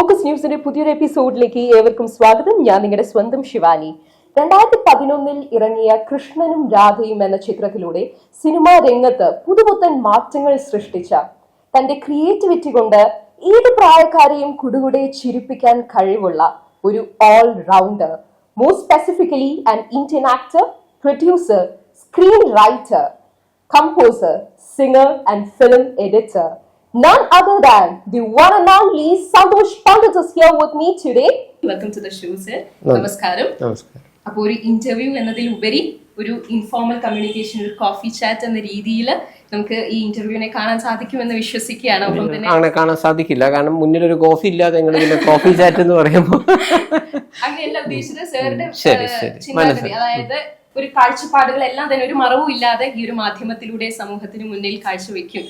Focus ന്യൂസിന്റെ പുതിയൊരു എപ്പിസോഡിലേക്ക് ഏവർക്കും സ്വാഗതം. ഞാൻ നിങ്ങളുടെ സ്വന്തം ശിവാനി. രണ്ടായിരത്തി പതിനൊന്നിൽ ഇറങ്ങിയ കൃഷ്ണനും രാധയും എന്ന ചിത്രത്തിലൂടെ സിനിമാ രംഗത്ത് പുതുപുത്തൻ മാറ്റങ്ങൾ സൃഷ്ടിച്ച തന്റെ ക്രിയേറ്റിവിറ്റി കൊണ്ട് ഏത് പ്രായക്കാരെയും കുടുകുടെ ചിരിപ്പിക്കാൻ കഴിവുള്ള ഒരു all rounder more specifically an Indian actor producer screenwriter composer singer and film editor. None other than the one and only Santosh Pandit is here with me today. Welcome to the show, sir. നമസ്കാരം നമസ്കാരം അപ്പോൾ ഒരു interview എന്നതിലുപരി ഒരു informal communication ഒരു coffee chat എന്ന രീതിയിൽ നമുക്ക് ഈ ഇന്റർവ്യൂവിനെ കാണാൻ സാധിക്കുമെന്ന് വിശ്വസിക്കുകയാണ് ഒപ്പം തന്നെ അങ്ങനെ കാണാൻ സാധിക്കില്ല കാരണം മുന്നിൽ ഒരു കോഫി ഇല്ലാതെ എങ്ങനെ കോഫി ചാറ്റ് എന്ന് പറയുമ്പോൾ അങ്ങനെയല്ല ഉദ്ദേശിച്ചത് സാറിന്റെ ശരി, ശരി. ചിന്താഗതി മനസ്സിലായി. അതായത് ഒരു കാഴ്ചപ്പാടുകളെല്ലാം തന്നെ ഒരു മറവും ഇല്ലാതെ ഈ ഒരു മാധ്യമത്തിലൂടെ സമൂഹത്തിന് മുന്നിൽ കാഴ്ചവെക്കും.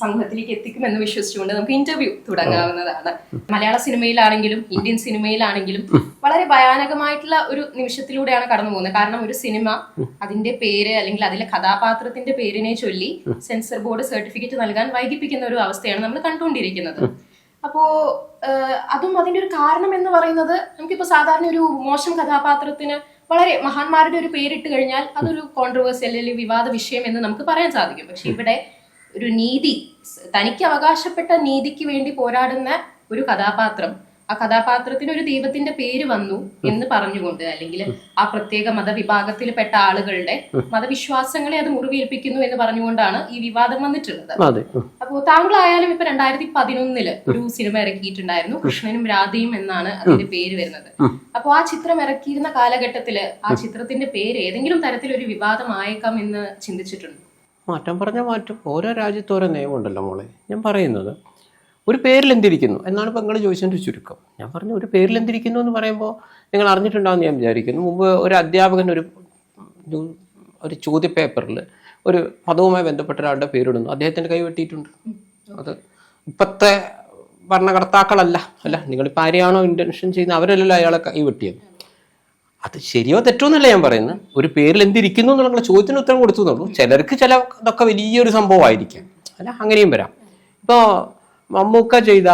സമൂഹത്തിലേക്ക് എത്തിക്കും എന്ന് വിശ്വസിച്ചുകൊണ്ട് നമുക്ക് ഇന്റർവ്യൂ തുടങ്ങാവുന്നതാണ്. മലയാള സിനിമയിലാണെങ്കിലും ഇന്ത്യൻ സിനിമയിലാണെങ്കിലും വളരെ ഭയാനകമായിട്ടുള്ള ഒരു നിമിഷത്തിലൂടെയാണ് കടന്നു പോകുന്നത്. കാരണം ഒരു സിനിമ അതിന്റെ പേര് അല്ലെങ്കിൽ അതിലെ കഥാപാത്രത്തിന്റെ പേരിനെ ചൊല്ലി സെൻസർ ബോർഡ് സർട്ടിഫിക്കറ്റ് നൽകാൻ വൈകിപ്പിക്കുന്ന ഒരു അവസ്ഥയാണ് നമ്മൾ കണ്ടുകൊണ്ടിരിക്കുന്നത്. അപ്പോ അതും അതിന്റെ ഒരു കാരണം എന്ന് പറയുന്നത് നമുക്കിപ്പോ സാധാരണ ഒരു മോശം കഥാപാത്രത്തിന് വളരെ മഹാന്മാരുടെ ഒരു പേരിട്ട് കഴിഞ്ഞാൽ അതൊരു കോൺട്രവേഴ്സി അല്ലെങ്കിൽ വിവാദ വിഷയം എന്ന് നമുക്ക് പറയാൻ സാധിക്കും. പക്ഷെ ഇവിടെ ഒരു നീതി തനിക്ക് അവകാശപ്പെട്ട നീതിക്ക് വേണ്ടി പോരാടുന്ന ഒരു കഥാപാത്രം ആ കഥാപാത്രത്തിന് ഒരു ദൈവത്തിന്റെ പേര് വന്നു എന്ന് പറഞ്ഞുകൊണ്ട് അല്ലെങ്കിൽ ആ പ്രത്യേക മതവിഭാഗത്തിൽപ്പെട്ട ആളുകളുടെ മതവിശ്വാസങ്ങളെ അത് മുറിവേൽപ്പിക്കുന്നു എന്ന് പറഞ്ഞുകൊണ്ടാണ് ഈ വിവാദം വന്നിട്ടുള്ളത്. അപ്പോൾ താങ്കളായാലും ഇപ്പൊ രണ്ടായിരത്തി പതിനൊന്നിൽ ഒരു സിനിമ ഇറക്കിയിട്ടുണ്ടായിരുന്നു കൃഷ്ണനും രാധയും എന്നാണ് അതിന്റെ പേര് വരുന്നത്. അപ്പോ ആ ചിത്രം ഇറക്കിയിരുന്ന കാലഘട്ടത്തിൽ ആ ചിത്രത്തിന്റെ പേര് ഏതെങ്കിലും തരത്തിൽ ഒരു വിവാദമായേക്കാം എന്ന് ചിന്തിച്ചിട്ടുണ്ട്? മാറ്റം പറഞ്ഞ മാറ്റം. ഓരോ രാജ്യത്ത് ഓരോ നിയമമുണ്ടല്ലോ മോളെ. ഞാൻ പറയുന്നത് ഒരു പേരിൽ എന്തിരിക്കുന്നു എന്നാണ് നിങ്ങൾ ചോദിച്ചതിന്റെ ചുരുക്കം. ഞാൻ പറഞ്ഞു ഒരു പേരിൽ എന്തിരിക്കുന്നു എന്ന് പറയുമ്പോൾ നിങ്ങൾ അറിഞ്ഞിട്ടുണ്ടാവും ഞാൻ വിചാരിക്കുന്നു. മുമ്പ് ഒരു അധ്യാപകൻ ഒരു ഒരു- ചോദ്യപേപ്പറിൽ ഒരു മതവുമായി ബന്ധപ്പെട്ട ഒരാളുടെ പേരിടുന്നു. അദ്ദേഹത്തിന്റെ കൈ വെട്ടിയിട്ടുണ്ട്. അത് ഇപ്പോഴത്തെ ഭരണകർത്താക്കളല്ല. അല്ല നിങ്ങളിപ്പോൾ ആരെയാണോ ഇന്റൻഷൻ ചെയ്യുന്നത്? അവരല്ലല്ലോ അയാളെ കൈ വെട്ടിയത്. അത് ശരിയോ തെറ്റോ എന്നല്ല ഞാൻ പറയുന്നത്. ഒരു പേരിൽ എന്തിരിക്കുന്നു എന്നുള്ള ചോദ്യത്തിന് ഉത്തരം കൊടുത്തു എന്നുള്ളൂ. ചിലർക്ക് ചില ഇതൊക്കെ വലിയൊരു സംഭവമായിരിക്കാം. അല്ല അങ്ങനെയും വരാം. ഇപ്പോൾ മമ്മൂക്ക ചെയ്ത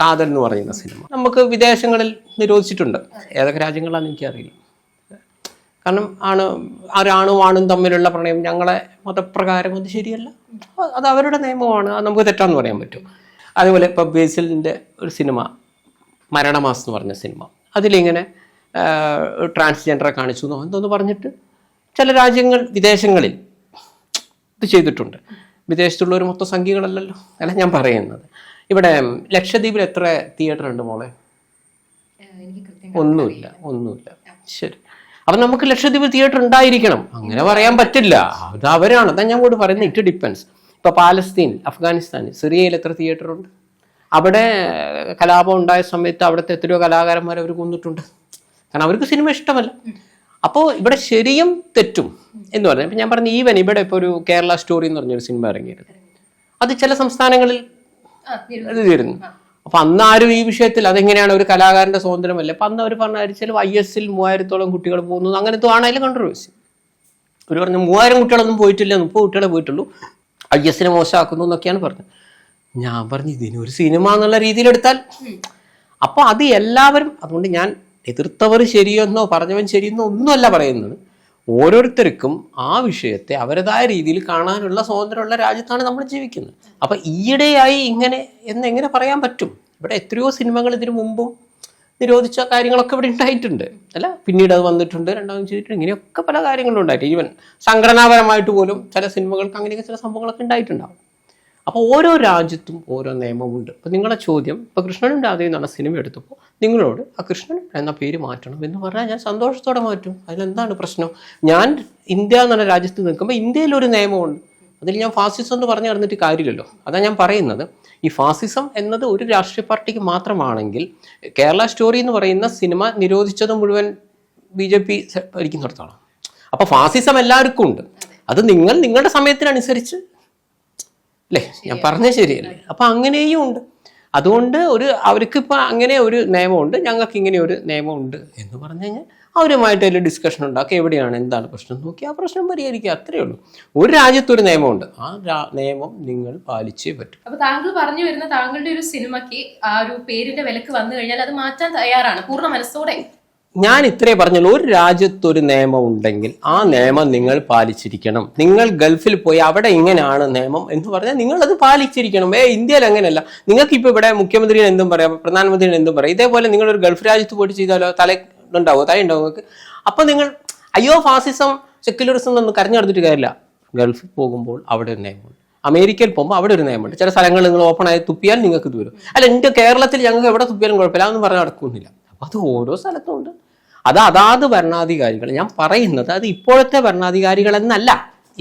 കാതൽ എന്ന് പറയുന്ന സിനിമ. നമുക്ക് വിദേശങ്ങളിൽ നിരോധിച്ചിട്ടുണ്ട്. ഏതൊക്കെ രാജ്യങ്ങളാണെന്ന് എനിക്കറിയില്ല. കാരണം ആണ് ആരാണും ആണും തമ്മിലുള്ള പ്രണയം ഞങ്ങളെ മതപ്രകാരം അത് ശരിയല്ല. അത് അവരുടെ നിയമമാണ്. അത് നമുക്ക് തെറ്റാന്ന് പറയാൻ പറ്റും. അതുപോലെ ഇപ്പോൾ ബേസിലിന്റെ ഒരു സിനിമ മരണമാസം എന്ന് പറഞ്ഞ സിനിമ. അതിലിങ്ങനെ ട്രാൻസ്ജെൻഡറെ കാണിച്ചു എന്നോ എന്തോന്ന് പറഞ്ഞിട്ട് ചില രാജ്യങ്ങൾ വിദേശങ്ങളിൽ ഇത് ചെയ്തിട്ടുണ്ട്. വിദേശത്തുള്ളവർ മൊത്തം സംഖ്യകളല്ലല്ലോ. അല്ല ഞാൻ പറയുന്നത്. ഇവിടെ ലക്ഷദ്വീപിൽ എത്ര തിയേറ്റർ ഉണ്ട് മോളെ? ഒന്നുമില്ല ഒന്നുമില്ല. ശരി. അപ്പം നമുക്ക് ലക്ഷദ്വീപ് തിയേറ്റർ ഉണ്ടായിരിക്കണം. അങ്ങനെ പറയാൻ പറ്റില്ല. അത് അവരാണ്. അതാ ഞാൻ കൂടി പറയുന്നത്. ഇറ്റ് ഡിപ്പെൻസ് ഇപ്പോൾ പാലസ്തീൻ അഫ്ഗാനിസ്ഥാൻ സിറിയയിൽ എത്ര തിയേറ്റർ ഉണ്ട്? അവിടെ കലാപം ഉണ്ടായ സമയത്ത് അവിടുത്തെ എത്രയോ കലാകാരന്മാരെ അവർ കൊന്നിട്ടുണ്ട്. കാരണം അവർക്ക് സിനിമ ഇഷ്ടമല്ല. അപ്പോൾ ഇവിടെ ശരിയും തെറ്റും എന്ന് പറഞ്ഞാൽ ഇപ്പം ഞാൻ പറഞ്ഞ ഈവൻ ഇവിടെ ഇപ്പോൾ ഒരു കേരള സ്റ്റോറി എന്ന് പറഞ്ഞൊരു സിനിമ ഇറങ്ങിയിരുന്നു അത് ചില സംസ്ഥാനങ്ങളിൽ നിരവധി. തീരുന്നു അപ്പൊ അന്ന് ആരും ഈ വിഷയത്തിൽ അതെങ്ങനെയാണ് ഒരു കലാകാരന്റെ സ്വാതന്ത്ര്യമല്ലേ? അപ്പൊ അന്ന് അവർ പറഞ്ഞാൽ ഐ എസിൽ മൂവായിരത്തോളം കുട്ടികൾ പോകുന്നു അങ്ങനത്തെ ആണെങ്കിലും കോൺട്രവേഴ്സി ഒരു പറഞ്ഞു മൂവായിരം കുട്ടികളൊന്നും പോയിട്ടില്ല മുപ്പത് കുട്ടികളെ പോയിട്ടുള്ളൂ. ഐ എസിനെ മോശമാക്കുന്നു എന്നൊക്കെയാണ് പറഞ്ഞത്. ഞാൻ പറഞ്ഞു ഇതിനൊരു സിനിമ എന്നുള്ള രീതിയിൽ എടുത്താൽ. അപ്പോൾ അത് എല്ലാവരും അതുകൊണ്ട് ഞാൻ എതിർത്തവർ ശരിയെന്നോ പറഞ്ഞവൻ ശരിയെന്നോ ഒന്നുമല്ല പറയുന്നത്. ഓരോരുത്തർക്കും ആ വിഷയത്തെ അവരുടേതായ രീതിയിൽ കാണാനുള്ള സ്വാതന്ത്ര്യമുള്ള രാജ്യത്താണ് നമ്മൾ ജീവിക്കുന്നത്. അപ്പൊ ഈയിടെയായി ഇങ്ങനെ എന്ന് എങ്ങനെ പറയാൻ പറ്റും? ഇവിടെ എത്രയോ സിനിമകൾ ഇതിനു മുമ്പും നിരോധിച്ച കാര്യങ്ങളൊക്കെ ഇവിടെ ഉണ്ടായിട്ടുണ്ട്. അല്ല പിന്നീട് അത് വന്നിട്ടുണ്ട് രണ്ടാമത് ചെയ്തിട്ടുണ്ട്. ഇങ്ങനെയൊക്കെ പല കാര്യങ്ങളും ഉണ്ടായിട്ടുണ്ട്. ഈവൻ സംഘടനാപരമായിട്ട് പോലും ചില സിനിമകൾക്ക് അങ്ങനെയൊക്കെ ചില സംഭവങ്ങളൊക്കെ ഉണ്ടായിട്ടുണ്ടാവും. അപ്പോൾ ഓരോ രാജ്യത്തും ഓരോ നിയമമുണ്ട് അപ്പോൾ നിങ്ങളുടെ ചോദ്യം ഇപ്പോൾ കൃഷ്ണനും രാധയും എന്ന് പറഞ്ഞ സിനിമ എടുത്തപ്പോൾ നിങ്ങളോട് ആ കൃഷ്ണൻ എന്ന പേര് മാറ്റണം എന്ന് പറഞ്ഞാൽ ഞാൻ സന്തോഷത്തോടെ മാറ്റും. അതിലെന്താണ് പ്രശ്നം? ഞാൻ ഇന്ത്യ എന്നുള്ള രാജ്യത്ത് നിൽക്കുമ്പോൾ ഇന്ത്യയിലൊരു നിയമമുണ്ട്. അതിൽ ഞാൻ ഫാസിസം എന്ന് പറഞ്ഞു നടന്നിട്ട് കാര്യമില്ലല്ലോ. അതാണ് ഞാൻ പറയുന്നത്. ഈ ഫാസിസം എന്നത് ഒരു രാഷ്ട്രീയ പാർട്ടിക്ക് മാത്രമാണെങ്കിൽ കേരള സ്റ്റോറി എന്ന് പറയുന്ന സിനിമ നിരോധിച്ചത് മുഴുവൻ ബി ജെ പി ഭരിക്കുന്നിടത്താണ് അപ്പോൾ ഫാസിസം എല്ലാവർക്കും ഉണ്ട്. അത് നിങ്ങൾ നിങ്ങളുടെ സമയത്തിനനുസരിച്ച് അല്ലേ? ഞാൻ പറഞ്ഞ ശരിയല്ലേ? അപ്പൊ അങ്ങനെയും ഉണ്ട്. അതുകൊണ്ട് ഒരു അവർക്ക് ഇപ്പൊ അങ്ങനെ ഒരു നിയമമുണ്ട്. ഞങ്ങൾക്ക് ഇങ്ങനെ ഒരു നിയമമുണ്ട് എന്ന് പറഞ്ഞു കഴിഞ്ഞാൽ അവരുമായിട്ട് അതിൽ ഡിസ്കഷൻ ഉണ്ടാക്കി എവിടെയാണ് എന്താണ് പ്രശ്നം നോക്കി ആ പ്രശ്നം പരിഹരിക്കുക. അത്രയേ ഉള്ളൂ. ഒരു രാജ്യത്തൊരു നിയമമുണ്ട്. ആ നിയമം നിങ്ങൾ പാലിച്ചേ പറ്റും. അപ്പൊ താങ്കൾ പറഞ്ഞു വരുന്ന താങ്കളുടെ ഒരു സിനിമയ്ക്ക് ആ ഒരു പേരിന്റെ വിലക്ക് വന്നു കഴിഞ്ഞാൽ അത് മാറ്റാൻ തയ്യാറാണ്. പൂർണ മനസ്സോടെ. ഞാൻ ഇത്രേ പറഞ്ഞുള്ളൂ. ഒരു രാജ്യത്തൊരു നിയമം ഉണ്ടെങ്കിൽ ആ നിയമം നിങ്ങൾ പാലിച്ചിരിക്കണം. നിങ്ങൾ ഗൾഫിൽ പോയി അവിടെ ഇങ്ങനെയാണ് നിയമം എന്ന് പറഞ്ഞാൽ നിങ്ങൾ അത് പാലിച്ചിരിക്കണം. ഏ ഇന്ത്യയിൽ അങ്ങനെയല്ല. നിങ്ങൾക്ക് ഇപ്പൊ ഇവിടെ മുഖ്യമന്ത്രിയെ എന്തും പറയാം പ്രധാനമന്ത്രിയെ എന്തും പറയാം. ഇതേപോലെ നിങ്ങൾ ഒരു ഗൾഫ് രാജ്യത്ത് പോയിട്ട് ചെയ്താലോ? തല ഉണ്ടാവോ? തല ഉണ്ടാവും നിങ്ങൾക്ക്? അപ്പൊ നിങ്ങൾ അയ്യോ ഫാസിസം സെക്യുലറിസം എന്നൊന്നും കരഞ്ഞു നടന്നിട്ട് കാര്യമില്ല. ഗൾഫിൽ പോകുമ്പോൾ അവിടെ ഒരു നിയമമുണ്ട്. അമേരിക്കയിൽ പോകുമ്പോൾ അവിടെ ഒരു നിയമമുണ്ട്. ചില സ്ഥലങ്ങൾ നിങ്ങൾ ഓപ്പൺ ആയി തുപ്പിയാൽ നിങ്ങൾക്ക് ഇത് വരും. അല്ല എന്റെ കേരളത്തിൽ ഞങ്ങൾക്ക് എവിടെ തുപ്പിയാലും കുഴപ്പമില്ല. അതൊന്നും പറഞ്ഞാൽ നടക്കുന്നില്ല. അത് ഓരോ സ്ഥലത്തും ഉണ്ട്. അത് അതാത് ഭരണാധികാരികൾ ഞാൻ പറയുന്നത് അത് ഇപ്പോഴത്തെ ഭരണാധികാരികൾ എന്നല്ല.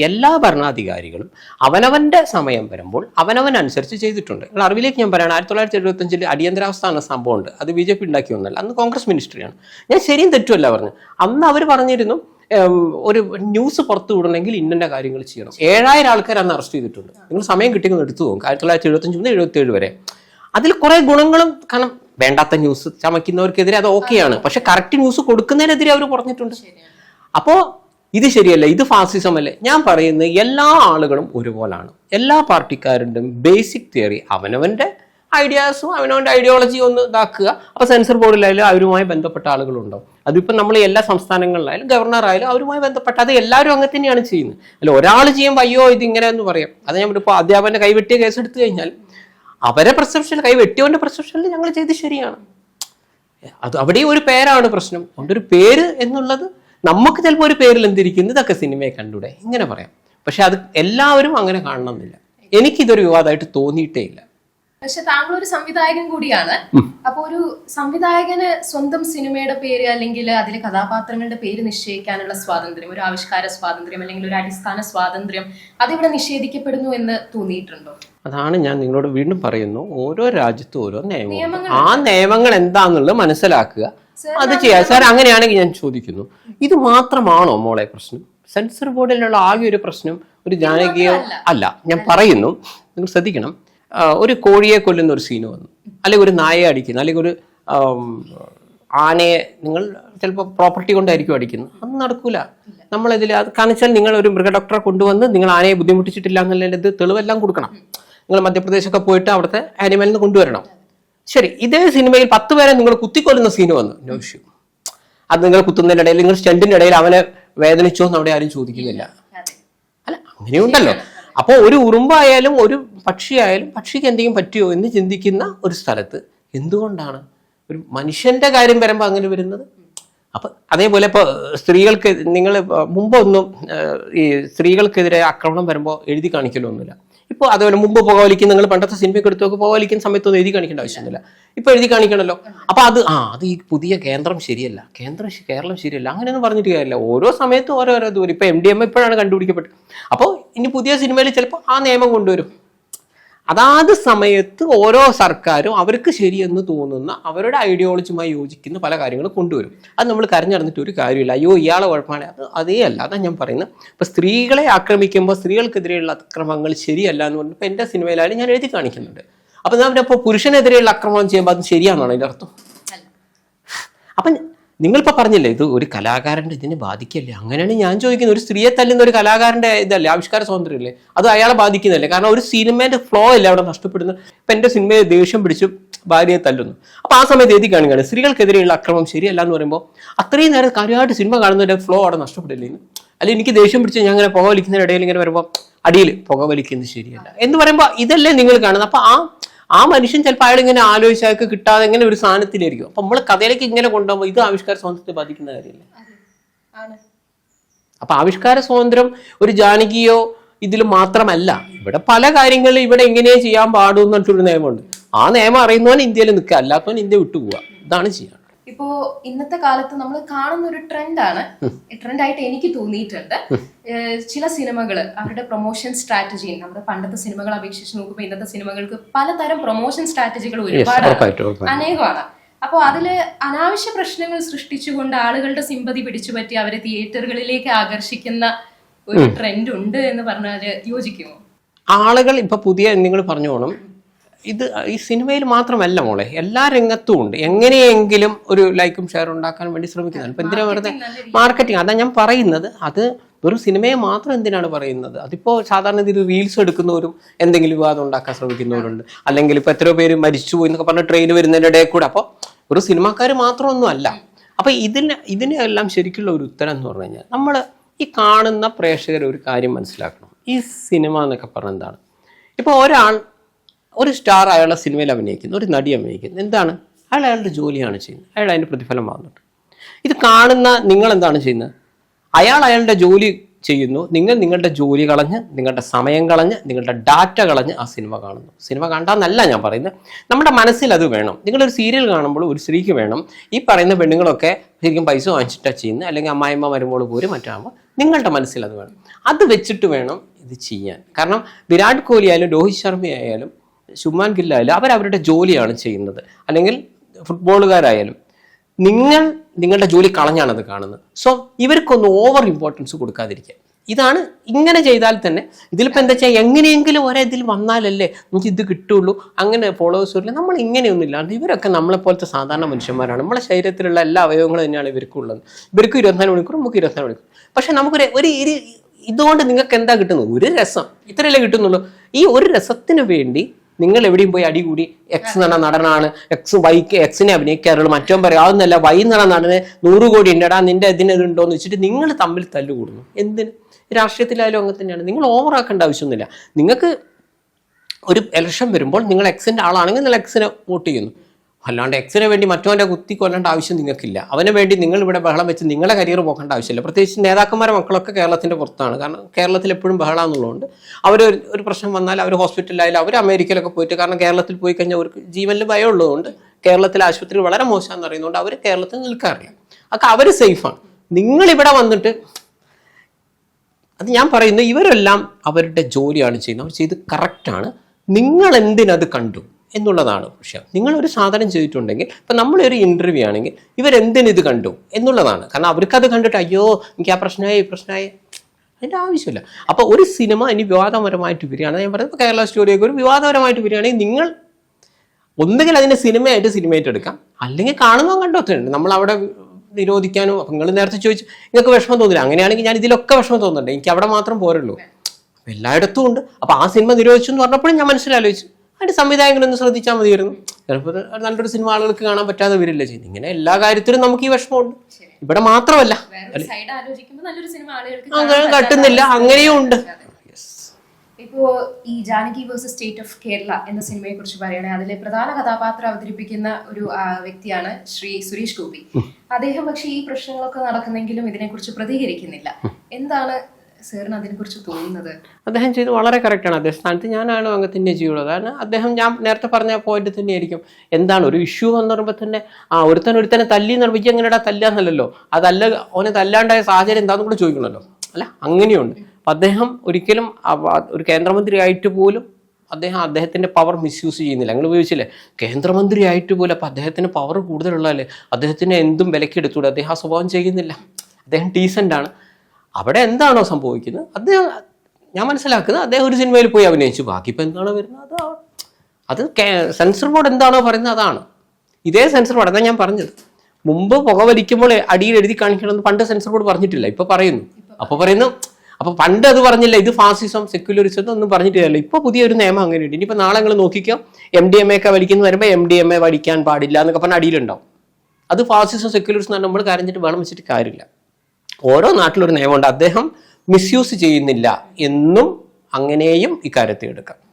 എല്ലാ ഭരണാധികാരികളും അവനവന്റെ സമയം വരുമ്പോൾ അവനവൻ അനുസരിച്ച് ചെയ്തിട്ടുണ്ട്. നിങ്ങൾ അറിവിലേക്ക് ഞാൻ പറയണം ആയിരത്തി തൊള്ളായിരത്തി എഴുപത്തഞ്ചിൽ അടിയന്തരാവസ്ഥ എന്ന സംഭവമുണ്ട്. അത് ബി ജെ പി ഉണ്ടാക്കി ഒന്നല്ല അന്ന് കോൺഗ്രസ് മിനിസ്ട്രിയാണ് ഞാൻ ശരിയും തെറ്റുമല്ല പറഞ്ഞു അന്ന് അവർ പറഞ്ഞിരുന്നു ഒരു ന്യൂസ് പുറത്തു വിടണമെങ്കിൽ ഇന്ന കാര്യങ്ങൾ ചെയ്യണം. ഏഴായിരം ആൾക്കാർ അന്ന് അറസ്റ്റ് ചെയ്തിട്ടുണ്ട്. നിങ്ങൾ സമയം കിട്ടിയെന്ന് എടുത്തു പോകും ആയിരത്തി തൊള്ളായിരത്തി എഴുപത്തഞ്ച് മുതൽ എഴുപത്തി ഏഴ് വരെ. അതിൽ കുറെ ഗുണങ്ങളും കാരണം വേണ്ടാത്ത ന്യൂസ് ചമയ്ക്കുന്നവർക്കെതിരെ അത് ഓക്കെയാണ് പക്ഷെ കറക്റ്റ് ന്യൂസ് കൊടുക്കുന്നതിനെതിരെ അവർ പറഞ്ഞിട്ടുണ്ട്. അപ്പോ ഇത് ശരിയല്ല ഇത് ഫാസിസം അല്ലേ? ഞാൻ പറയുന്നത് എല്ലാ ആളുകളും ഒരുപോലാണ്. എല്ലാ പാർട്ടിക്കാരുടെയും ബേസിക് തിയറി അവനവന്റെ ഐഡിയാസും അവനവന്റെ ഐഡിയോളജി ഒന്ന് ഇതാക്കുക. അപ്പൊ സെൻസർ ബോർഡിലായാലും അവരുമായി ബന്ധപ്പെട്ട ആളുകളുണ്ടാവും. അതിപ്പോ നമ്മൾ എല്ലാ സംസ്ഥാനങ്ങളിലായാലും ഗവർണർ ആയാലും അവരുമായി ബന്ധപ്പെട്ട അത് എല്ലാവരും അങ്ങനെ തന്നെയാണ് ചെയ്യുന്നത്. അല്ല ഒരാൾ ചെയ്യുമ്പോൾ അയ്യോ ഇത് ഇങ്ങനെ എന്ന് പറയാം. അത് ഞാൻ ഇപ്പോൾ അധ്യാപകന്റെ കൈവെട്ടിയ കേസ് എടുത്തു കഴിഞ്ഞാൽ അവരെ പെർസെപ്ഷൻ കൈ വെട്ടിയവന്റെ പെർസെപ്ഷനിൽ ഞങ്ങൾ ചെയ്ത് ശരിയാണ്. അത് അവിടെ ഒരു പേരാണ് പ്രശ്നം. അതുകൊണ്ട് ഒരു പേര് എന്നുള്ളത് നമുക്ക് ചിലപ്പോൾ ഒരു പേരിൽ എന്തിരിക്കുന്നു? ഇതൊക്കെ സിനിമയെ കണ്ടൂടെ. ഇങ്ങനെ പറയാം. പക്ഷെ അത് എല്ലാവരും അങ്ങനെ കാണണമെന്നില്ല. എനിക്കിതൊരു വിവാദമായിട്ട് തോന്നിയിട്ടേ ഇല്ല. പക്ഷെ താങ്കൾ ഒരു സംവിധായകൻ കൂടിയാണ്. അപ്പൊ ഒരു സംവിധായകന് സ്വന്തം സിനിമയുടെ പേര് അല്ലെങ്കിൽ അതിലെ കഥാപാത്രങ്ങളുടെ പേര് നിശ്ചയിക്കാനുള്ള സ്വാതന്ത്ര്യം ഒരു ആവിഷ്കാര സ്വാതന്ത്ര്യം അല്ലെങ്കിൽ ഒരു അടിസ്ഥാന സ്വാതന്ത്ര്യം അതിവിടെ നിഷേധിക്കപ്പെടുന്നു എന്ന് തോന്നിയിട്ടുണ്ടോ? അതാണ് ഞാൻ നിങ്ങളോട് വീണ്ടും പറയുന്നു. ഓരോ രാജ്യത്തും ഓരോ നിയമങ്ങൾ ആ നിയമങ്ങൾ എന്താന്നുള്ളത് മനസ്സിലാക്കുക. അത് ചെയ്യാം. സാർ അങ്ങനെയാണെങ്കിൽ ഞാൻ ചോദിക്കുന്നു. ഇത് മാത്രമാണോ മോളെ പ്രശ്നം? സെൻസർ ബോർഡിലുള്ള ആകെ ഒരു പ്രശ്നം ഒരു ജാനകീയ അല്ല ഞാൻ പറയുന്നു. നിങ്ങൾ ശ്രദ്ധിക്കണം. ഒരു കോഴിയെ കൊല്ലുന്ന ഒരു സീന് വന്നു. അല്ലെങ്കിൽ ഒരു നായയെ അടിക്കുന്നു. അല്ലെങ്കിൽ ഒരു ആനയെ നിങ്ങൾ ചിലപ്പോൾ പ്രോപ്പർട്ടി കൊണ്ടായിരിക്കും അടിക്കുന്നത് അത് നടക്കൂല. നമ്മളിതിൽ അത് കാണിച്ചാൽ നിങ്ങൾ ഒരു മൃഗഡോക്ടറെ കൊണ്ടുവന്ന് നിങ്ങൾ ആനയെ ബുദ്ധിമുട്ടിച്ചിട്ടില്ല എന്നുള്ളത് തെളിവെല്ലാം കൊടുക്കണം. നിങ്ങൾ മധ്യപ്രദേശൊക്കെ പോയിട്ട് അവിടുത്തെ ആനിമലിന് കൊണ്ടുവരണം. ശരി ഇതേ സിനിമയിൽ പത്ത് പേരെ നിങ്ങൾ കുത്തിക്കൊല്ലുന്ന സീന് വന്നു. നോ ഇഷ്യൂ അത് നിങ്ങൾ കുത്തുന്നതിന്റെ ഇടയിൽ നിങ്ങൾ സ്റ്റണ്ടിന്റെ ഇടയിൽ അവനെ വേദനിച്ചോ എന്ന് അവിടെ ആരും ചോദിക്കുന്നില്ല. അല്ല അങ്ങനെയുണ്ടല്ലോ. അപ്പോൾ ഒരു ഉറുമ്പായാലും ഒരു പക്ഷിയായാലും പക്ഷിക്ക് എന്തെങ്കിലും പറ്റിയോ എന്ന് ചിന്തിക്കുന്ന ഒരു സ്ഥലത്ത് എന്തുകൊണ്ടാണ്? ഒരു മനുഷ്യന്റെ കാര്യം വരുമ്പോൾ അങ്ങനെ വരുന്നത്? അപ്പൊ അതേപോലെ ഇപ്പോൾ സ്ത്രീകൾക്ക് നിങ്ങൾ മുമ്പൊന്നും ഈ സ്ത്രീകൾക്കെതിരെ ആക്രമണം വരുമ്പോൾ എഴുതി കാണിക്കലൊന്നുമില്ല. ഇപ്പോൾ അതേപോലെ മുമ്പ് പുകവലിക്കുന്ന നിങ്ങൾ പണ്ടത്തെ സിനിമയ്ക്ക് എടുത്തൊക്കെ പുകവലിക്കുന്ന സമയത്തൊന്നും എഴുതി കാണിക്കേണ്ട ആവശ്യമൊന്നുമില്ല. ഇപ്പൊ എഴുതി കാണിക്കണമല്ലോ അപ്പോൾ അത് ആ അത് ഈ പുതിയ കേന്ദ്രം ശരിയല്ല. കേന്ദ്രം കേരളം ശരിയല്ല. അങ്ങനെയൊന്നും പറഞ്ഞിട്ട് കാര്യമില്ല. ഓരോ സമയത്തും ഓരോരോ ദൂരം ഇപ്പൊ എം ഡി എം ഇപ്പോഴാണ് കണ്ടുപിടിക്കപ്പെട്ടത്. അപ്പോൾ ഇനി പുതിയ സിനിമയിൽ ചിലപ്പോൾ ആ നിയമം കൊണ്ടുവരും. അതാത് സമയത്ത് ഓരോ സർക്കാരും അവർക്ക് ശരിയെന്ന് തോന്നുന്ന അവരുടെ ഐഡിയോളജിയുമായി യോജിക്കുന്ന പല കാര്യങ്ങളും കൊണ്ടുവരും. അത് നമ്മൾ കരഞ്ഞടന്നിട്ട് ഒരു കാര്യമില്ല. അയ്യോ ഇയാളെ കുഴപ്പമാണ്. അത് അതേ അല്ല. അതാണ് ഞാൻ പറയുന്നത് ഇപ്പൊ സ്ത്രീകളെ ആക്രമിക്കുമ്പോൾ സ്ത്രീകൾക്കെതിരെയുള്ള അക്രമങ്ങൾ ശരിയല്ല എന്ന് പറഞ്ഞപ്പോൾ എന്റെ സിനിമയിലായാലും ഞാൻ എഴുതി കാണിക്കുന്നുണ്ട്. അപ്പൊ ഞാൻ അപ്പോൾ പുരുഷനെതിരെയുള്ള അക്രമം ചെയ്യുമ്പോൾ അത് ശരിയാണോ അതിന്റെ അർത്ഥം? അപ്പം നിങ്ങളിപ്പോൾ പറഞ്ഞില്ലേ ഇത് ഒരു കലാകാരന്റെ ഇതിനെ ബാധിക്കല്ലേ? അങ്ങനെയാണ് ഞാൻ ചോദിക്കുന്നത്. ഒരു സ്ത്രീയെ തല്ലുന്ന ഒരു കലാകാരന്റെ ഇതല്ലേ ആവിഷ്കാര സ്വാതന്ത്ര്യമല്ലേ അത് അയാളെ ബാധിക്കുന്നതല്ലേ? കാരണം ഒരു സിനിമേന്റെ ഫ്ലോ അല്ലേ അവിടെ നഷ്ടപ്പെടുന്നത്? ഇപ്പം എന്റെ സിനിമയെ ദേഷ്യം പിടിച്ച് ഭാര്യയെ തല്ലുന്നു. അപ്പോൾ ആ സമയത്ത് എഴുതി കാണുകയാണ് സ്ത്രീകൾക്കെതിരെയുള്ള അക്രമം ശരിയല്ല എന്ന് പറയുമ്പോൾ അത്രയും നേരം കാര്യമായിട്ട് സിനിമ കാണുന്നതിന്റെ ഫ്ലോ അവിടെ നഷ്ടപ്പെടില്ലേ? അല്ലെങ്കിൽ എനിക്ക് ദേഷ്യം പിടിച്ച് ഞാൻ ഇങ്ങനെ പുക വലിക്കുന്നതിനിടയിൽ ഇങ്ങനെ വരുമ്പോൾ അടിയിൽ പുക വലിക്കുന്നത് ശരിയല്ല. എന്ന് പറയുമ്പോൾ ഇതല്ലേ നിങ്ങൾ കാണുന്നത്? അപ്പോൾ ആ ആ മനുഷ്യൻ ചിലപ്പോൾ അയാൾ ഇങ്ങനെ ആലോചിച്ച് അയാൾക്ക് കിട്ടാതെ ഇങ്ങനെ ഒരു സാധനത്തിലായിരിക്കും. അപ്പൊ നമ്മൾ കഥയിലേക്ക് ഇങ്ങനെ കൊണ്ടുപോകുമ്പോൾ ഇത് ആവിഷ്കാര സ്വാതന്ത്ര്യത്തെ ബാധിക്കുന്ന കാര്യമല്ല? അപ്പൊ ആവിഷ്കാര സ്വാതന്ത്ര്യം ഒരു ജാനകിയോ ഇതിൽ മാത്രമല്ല ഇവിടെ പല കാര്യങ്ങളും ഇവിടെ എങ്ങനെയാ ചെയ്യാൻ പാടൂ എന്ന് പറഞ്ഞിട്ടൊരു നിയമമുണ്ട്. ആ നിയമം അറിയുന്നവൻ ഇന്ത്യയിൽ നിൽക്കുക അല്ലാത്തവൻ ഇന്ത്യ വിട്ടുപോവുക. ഇതാണ് ചെയ്യുക ഇപ്പോ ഇന്നത്തെ കാലത്ത് നമ്മൾ കാണുന്ന ഒരു ട്രെൻഡാണ് ട്രെൻഡായിട്ട് എനിക്ക് തോന്നിയിട്ടുണ്ട്. ചില സിനിമകൾ അവരുടെ പ്രൊമോഷൻ സ്ട്രാറ്റജി നമ്മുടെ പണ്ടത്തെ സിനിമകൾ അപേക്ഷിച്ച് നോക്കുമ്പോൾ ഇന്നത്തെ സിനിമകൾക്ക് പലതരം പ്രൊമോഷൻ സ്ട്രാറ്റജികൾ ഉറപ്പായിട്ടും അനേകമാണ്. അപ്പോൾ അതിൽ അനാവശ്യ പ്രശ്നങ്ങൾ സൃഷ്ടിച്ചുകൊണ്ട് ആളുകളുടെ സിമ്പതി പിടിച്ചുപറ്റി അവരെ തിയേറ്ററുകളിലേക്ക് ആകർഷിക്കുന്ന ഒരു ട്രെൻഡ് ഉണ്ട് എന്ന് പറഞ്ഞാൽ യോജിക്കുമോ? ആളുകൾ ഇപ്പൊ പുതിയ നിങ്ങൾ പറഞ്ഞു പോകണം ഇത് ഈ സിനിമയിൽ മാത്രമല്ല മോളെ എല്ലാ രംഗത്തും ഉണ്ട്. എങ്ങനെയെങ്കിലും ഒരു ലൈക്കും ഷെയറും ഉണ്ടാക്കാൻ വേണ്ടി ശ്രമിക്കുന്നത് ഇപ്പൊ എന്തിനാ വെറുതെ മാർക്കറ്റിംഗ് അതാ ഞാൻ പറയുന്നത്. അത് വെറും സിനിമയെ മാത്രം എന്തിനാണ് പറയുന്നത്? അതിപ്പോ സാധാരണ ഇതിൽ റീൽസ് എടുക്കുന്നവരും എന്തെങ്കിലും വിവാദം ഉണ്ടാക്കാൻ ശ്രമിക്കുന്നവരുണ്ട്. അല്ലെങ്കിൽ ഇപ്പൊ എത്രയോ പേര് മരിച്ചു പോയി എന്നൊക്കെ പറഞ്ഞ ട്രെയിൻ വരുന്നതിന്റെ ഇടയിൽ കൂടെ. അപ്പോൾ ഒരു സിനിമാക്കാർ മാത്രമൊന്നും അല്ല. അപ്പൊ ഇതിന് ഇതിനെല്ലാം ശരിക്കുള്ള ഒരു ഉത്തരം എന്ന് പറഞ്ഞു കഴിഞ്ഞാൽ നമ്മൾ ഈ കാണുന്ന പ്രേക്ഷകർ ഒരു കാര്യം മനസ്സിലാക്കണം. ഈ സിനിമ എന്നൊക്കെ പറഞ്ഞ എന്താണ്? ഇപ്പോൾ ഒരാൾ ഒരു സ്റ്റാർ അയാളുടെ സിനിമയിൽ അഭിനയിക്കുന്നു ഒരു നടി അഭിനയിക്കുന്നു. എന്താണ്? അയാൾ അയാളുടെ ജോലിയാണ് ചെയ്യുന്നത്. അയാൾ അതിന്റെ പ്രതിഫലം വാങ്ങുന്നുണ്ട് ഇത് കാണുന്ന നിങ്ങൾ എന്താണ് ചെയ്യുന്നത്? അയാൾ അയാളുടെ ജോലി ചെയ്യുന്നു. നിങ്ങൾ നിങ്ങളുടെ ജോലി കളഞ്ഞ് നിങ്ങളുടെ സമയം കളഞ്ഞ് നിങ്ങളുടെ ഡാറ്റ കളഞ്ഞ് ആ സിനിമ കാണുന്നു. സിനിമ കണ്ടാന്നല്ല ഞാൻ പറയുന്നത്. നമ്മുടെ മനസ്സിൽ അത് വേണം. നിങ്ങളൊരു സീരിയൽ കാണുമ്പോൾ ഒരു സ്ത്രീക്ക് വേണം. ഈ പറയുന്ന പെണ്ണുങ്ങളൊക്കെ ശരിക്കും പൈസ വാങ്ങിച്ചിട്ടാണ് ചെയ്യുന്നത്. അല്ലെങ്കിൽ അമ്മായിമ്മ വരുമ്പോൾ പോരും മറ്റാകുമ്പോൾ നിങ്ങളുടെ മനസ്സിൽ അത് വേണം. അത് വെച്ചിട്ട് വേണം ഇത് ചെയ്യാൻ. കാരണം വിരാട് കോഹ്ലി ആയാലും രോഹിത് ശർമ്മ ആയാലും ശുഭ്മാൻ ഗില്ലായാലും അവരവരുടെ ജോലിയാണ് ചെയ്യുന്നത്. അല്ലെങ്കിൽ ഫുട്ബോളുകാരായാലും നിങ്ങൾ നിങ്ങളുടെ ജോലി കളഞ്ഞാണ് അത് കാണുന്നത്. സോ ഇവർക്കൊന്ന് ഓവർ ഇമ്പോർട്ടൻസ് കൊടുക്കാതിരിക്കുക. ഇതാണ് ഇങ്ങനെ ചെയ്താൽ തന്നെ ഇതിലിപ്പോൾ എന്താ വെച്ചാൽ എങ്ങനെയെങ്കിലും ഒരേ ഇതിൽ വന്നാലല്ലേ നമുക്ക് ഇത് കിട്ടുള്ളൂ. അങ്ങനെ ഫോളോവേഴ്സ് വരില്ല. നമ്മൾ ഇങ്ങനെയൊന്നും ഇല്ലാണ്ട് ഇവരൊക്കെ നമ്മളെപ്പോലത്തെ സാധാരണ മനുഷ്യന്മാരാണ്. നമ്മുടെ ശരീരത്തിലുള്ള എല്ലാ അവയവങ്ങളും തന്നെയാണ് ഇവർക്കുള്ളത്. ഇവർക്ക് ഇരുപത്തിനാല് മണിക്കൂർ നമുക്ക് ഇരുപത്തിനാല് മണിക്കൂർ. പക്ഷേ നമുക്കൊരു ഒരു ഇതുകൊണ്ട് നിങ്ങൾക്ക് എന്താ കിട്ടുന്നത്? ഒരു രസം. ഇത്രയല്ലേ കിട്ടുന്നുള്ളൂ. ഈ ഒരു രസത്തിന് വേണ്ടി നിങ്ങൾ എവിടെയും പോയി അടികൂടി എക്സ് നട നടനാണ്. എക്സ് വൈക്ക് എക്സിനെ അഭിനയിക്കാറുള്ളൂ മറ്റോ പറയും അതൊന്നല്ല വൈ നട നടന് നൂറ് കോടി ഉണ്ടടാ നിന്റെ ഇതിന് എന്ന് വെച്ചിട്ട് നിങ്ങൾ തമ്മിൽ തല്ലുകൂടുന്നു. എന്തിന്? രാഷ്ട്രീയത്തിലായാലും അങ്ങനെ തന്നെയാണ്. നിങ്ങൾ ഓവറാക്കേണ്ട ആവശ്യമൊന്നുമില്ല. നിങ്ങൾക്ക് ഒരു ഇലക്ഷൻ വരുമ്പോൾ നിങ്ങൾ എക്സിന്റെ ആളാണെങ്കിൽ നിങ്ങൾ എക്സിനെ വോട്ട് ചെയ്യുന്നു. അല്ലാണ്ട് എക്സിന് വേണ്ടി മറ്റവന്റെ കുത്തി കൊല്ലേണ്ട ആവശ്യം നിങ്ങൾക്കില്ല. അവന് വേണ്ടി നിങ്ങൾ ഇവിടെ ബഹളം വെച്ച് നിങ്ങളുടെ കരിയർ പോക്കേണ്ട ആവശ്യമില്ല. പ്രത്യേകിച്ച് നേതാക്കന്മാരെ മക്കളൊക്കെ കേരളത്തിന്റെ പുറത്താണ്. കാരണം കേരളത്തിൽ എപ്പോഴും ബഹളം എന്നുള്ളതുകൊണ്ട് അവർ ഒരു പ്രശ്നം വന്നാൽ അവർ ഹോസ്പിറ്റലിലായാലും അവർ അമേരിക്കയിലൊക്കെ പോയിട്ട് കാരണം കേരളത്തിൽ പോയി കഴിഞ്ഞാൽ അവർക്ക് ജീവനിൽ ഭയമുള്ളതുകൊണ്ട് കേരളത്തിലെ ആശുപത്രി വളരെ മോശമാണെന്ന് അറിയുന്നതുകൊണ്ട് അവർ കേരളത്തിൽ നിൽക്കാറില്ല. അപ്പം അവർ സേഫാണ്. നിങ്ങളിവിടെ വന്നിട്ട് അത് ഞാൻ പറയുന്നത് ഇവരെല്ലാം അവരുടെ ജോലിയാണ് ചെയ്യുന്നത്. അവർ ചെയ്ത് കറക്റ്റാണ് നിങ്ങൾ എന്തിനത് കണ്ടു? എന്നുള്ളതാണ് വിഷയം. നിങ്ങളൊരു സാധനം ചെയ്തിട്ടുണ്ടെങ്കിൽ ഇപ്പം നമ്മളൊരു ഇന്റർവ്യൂ ആണെങ്കിൽ ഇവരെന്തിനിത് കണ്ടു എന്നുള്ളതാണ്. കാരണം അവർക്കത് കണ്ടിട്ട് അയ്യോ എനിക്ക് ആ പ്രശ്നമായി ഈ പ്രശ്നമായി. അതിന്റെ ആവശ്യമില്ല. അപ്പോൾ ഒരു സിനിമ ഇനി വിവാദപരമായിട്ട് വരികയാണ്. ഞാൻ പറയുന്നത് കേരള സ്റ്റോറിയൊക്കെ ഒരു വിവാദപരമായിട്ട് വരികയാണെങ്കിൽ നിങ്ങൾ ഒന്നുകിൽ അതിനെ സിനിമയായിട്ട് സിനിമയായിട്ട് എടുക്കാം. അല്ലെങ്കിൽ കാണുമ്പോൾ കണ്ടോത്തുണ്ട് നമ്മൾ അവിടെ നിരോധിക്കാനോ അപ്പം നിങ്ങൾ നേരത്തെ ചോദിച്ചു നിങ്ങൾക്ക് വിഷമം തോന്നില്ല? അങ്ങനെയാണെങ്കിൽ ഞാൻ ഇതിലൊക്കെ വിഷമം തോന്നുന്നുണ്ട്. എനിക്ക് അവിടെ മാത്രം പോരുള്ളൂ എല്ലായിടത്തും ഉണ്ട്. അപ്പോൾ ആ സിനിമ നിരോധിച്ചു എന്ന് പറഞ്ഞപ്പോഴും ഞാൻ മനസ്സിലാലോചിച്ചു. അതിന്റെ സംവിധായകനൊന്ന് ശ്രദ്ധിച്ചാൽ മതിയായിരുന്നു. ചിലപ്പോൾ നല്ലൊരു സിനിമ ആളുകൾക്ക് കാണാൻ പറ്റാതെ വരില്ല ചെയ്യുന്നത് ഇങ്ങനെ എല്ലാ കാര്യത്തിലും നമുക്ക് ഈ വിഷമമുണ്ട്. ഇവിടെ മാത്രമല്ല. വേറൊരു സൈഡ് ആലോചിക്കുമ്പോൾ നല്ലൊരു സിനിമ ആളുകൾക്ക് അങ്ങനെ കട്ടുന്നില്ല. അങ്ങനെയും ഉണ്ട്. ഇപ്പോ ഈ Janaki versus state of Kerala എന്ന സിനിമയെ കുറിച്ച് പറയുകയാണെങ്കിൽ അതിലെ പ്രധാന കഥാപാത്രം അവതരിപ്പിക്കുന്ന ഒരു വ്യക്തിയാണ് ശ്രീ സുരേഷ് ഗോപി. അദ്ദേഹം പക്ഷേ ഈ പ്രശ്നങ്ങളൊക്കെ നടക്കുന്നെങ്കിലും ഇതിനെക്കുറിച്ച് പ്രതികരിക്കുന്നില്ല. എന്താണ് സാറിന് അതിനെക്കുറിച്ച് തോന്നുന്നത്? അദ്ദേഹം ചെയ്ത് വളരെ കറക്റ്റാണ് അദ്ദേഹം. സ്ഥാനത്ത് ഞാനാണ് അംഗത്തിന്റെ ചെയ്യുള്ളൂ. കാരണം അദ്ദേഹം ഞാൻ നേരത്തെ പറഞ്ഞ പോയിന്റ് തന്നെയായിരിക്കും. എന്താണ് ഒരു ഇഷ്യൂ എന്ന് പറയുമ്പോൾ തന്നെ ആ ഒരുത്തൻ ഒരുത്തനെ തല്ലി നിർമ്മിച്ച് എങ്ങനെയാ തല്ലാന്നല്ലല്ലോ അതല്ല ഓനെ തല്ലാണ്ടായ സാഹചര്യം എന്താണെന്ന് കൂടെ ചോദിക്കണമല്ലോ അല്ല അങ്ങനെയുണ്ട്. അപ്പം അദ്ദേഹം ഒരിക്കലും ഒരു കേന്ദ്രമന്ത്രി ആയിട്ട് പോലും അദ്ദേഹം അദ്ദേഹത്തിന്റെ പവർ മിസ്യൂസ് ചെയ്യുന്നില്ല. അങ്ങനെ ഉപയോഗിച്ചില്ലേ? കേന്ദ്രമന്ത്രി ആയിട്ട് പോലും അപ്പം അദ്ദേഹത്തിന് പവർ കൂടുതലുള്ളതല്ലേ? അദ്ദേഹത്തിന് എന്തും വിലക്കെടുത്തൂടെ? അദ്ദേഹം ആ സ്വഭാവം ചെയ്യുന്നില്ല. അദ്ദേഹം ഡീസന്റ് ആണ്. അവിടെ എന്താണോ സംഭവിക്കുന്നത്? അദ്ദേഹം ഞാൻ മനസ്സിലാക്കുന്നത് അദ്ദേഹം ഒരു സിനിമയിൽ പോയി അഭിനയിച്ചു. ബാക്കി ഇപ്പം എന്താണോ വരുന്നത്? അത് അത് സെൻസർ ബോർഡ് എന്താണോ പറയുന്നത് അതാണ്. ഇതേ സെൻസർ ബോർഡ് അതാണ് ഞാൻ പറഞ്ഞത്. മുമ്പ് പുക വലിക്കുമ്പോൾ അടിയിൽ എഴുതി കാണിക്കണമെന്ന് പണ്ട് സെൻസർ ബോർഡ് പറഞ്ഞിട്ടില്ല. ഇപ്പൊ പറയുന്നു. അപ്പൊ പറയുന്നു അപ്പൊ പണ്ട് അത് പറഞ്ഞില്ല ഇത് ഫാസിസം സെക്യുലറിസം ഒന്നും പറഞ്ഞിട്ടില്ല. ഇപ്പൊ പുതിയൊരു നിയമം അങ്ങനെ ഉണ്ട് ഇനിയിപ്പോ നാളെ നിങ്ങൾ നോക്കിക്കോ എം ഡി എം എ ഒക്കെ വലിക്കുന്ന വരുമ്പോൾ എം ഡി എം എ വലിക്കാൻ പാടില്ല എന്നൊക്കെ പറഞ്ഞ അടിയിലുണ്ടാവും. അത് ഫാസിസം സെക്യുലറിസം എന്ന് നമ്മൾ കരഞ്ഞിട്ട് വേണം വെച്ചിട്ട് കാര്യമില്ല. ഓരോ നാട്ടിലൊരു നിയമമുണ്ട്. അദ്ദേഹം മിസ്യൂസ് ചെയ്യുന്നില്ല എന്നും അങ്ങനെയും ഇക്കാര്യത്തെ എടുക്കാം.